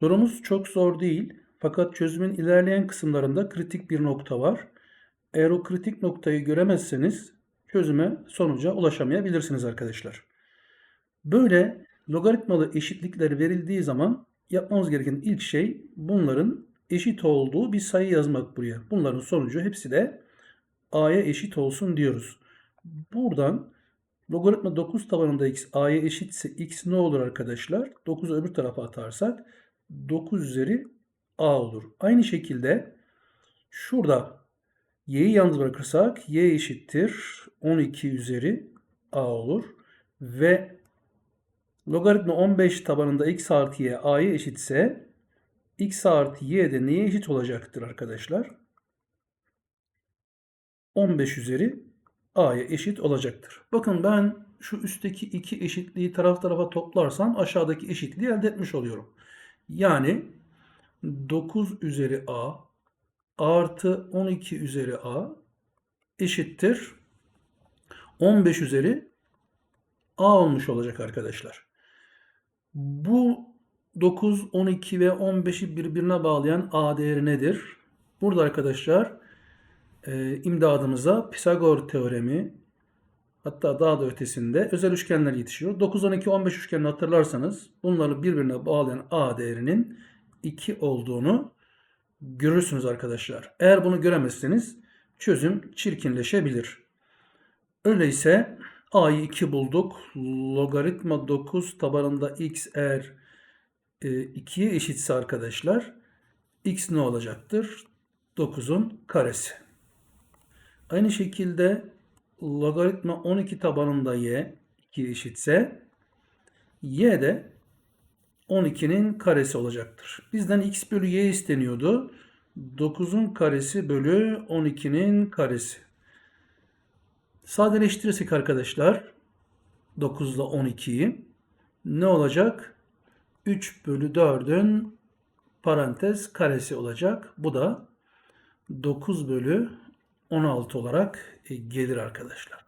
Sorumuz çok zor değil. Fakat çözümün ilerleyen kısımlarında kritik bir nokta var. Eğer o kritik noktayı göremezseniz çözüme sonuca ulaşamayabilirsiniz arkadaşlar. Böyle logaritmalı eşitlikler verildiği zaman yapmamız gereken ilk şey bunların eşit olduğu bir sayı yazmak buraya. Bunların sonucu hepsi de a'ya eşit olsun diyoruz. Buradan logaritma 9 tabanında x a'ya eşitse x ne olur arkadaşlar? 9'u öbür tarafa atarsak 9 üzeri a olur. Aynı şekilde şurada y'yi yalnız bırakırsak y eşittir 12 üzeri a olur. Ve logaritma 15 tabanında x artı y a'ya eşitse x artı y de neye eşit olacaktır arkadaşlar? 15 üzeri a'ya eşit olacaktır. Bakın ben şu üstteki iki eşitliği taraf tarafa toplarsam aşağıdaki eşitliği elde etmiş oluyorum. Yani 9 üzeri a artı 12 üzeri a eşittir 15 üzeri a olmuş olacak arkadaşlar. Bu 9, 12 ve 15'i birbirine bağlayan a değeri nedir? Burada arkadaşlar e, imdadımıza Pisagor teoremi hatta daha da ötesinde özel üçgenler yetişiyor. 9, 12, 15 üçgenini hatırlarsanız bunları birbirine bağlayan a değerinin 2 olduğunu görürsünüz arkadaşlar. Eğer bunu göremezseniz çözüm çirkinleşebilir. Öyleyse a'yı 2 bulduk. Logaritma 9 tabanında x eğer 2'ye eşitse arkadaşlar x ne olacaktır? 9'un karesi. Aynı şekilde logaritma 12 tabanında y 2 eşitse y de 12'nin karesi olacaktır. Bizden x bölü y isteniyordu. 9'un karesi bölü 12'nin karesi. Sadeleştirirsek arkadaşlar 9 ile 12'yi ne olacak? 3 bölü 4'ün parantez karesi olacak. Bu da 9 bölü 16 olarak e, gelir arkadaşlar.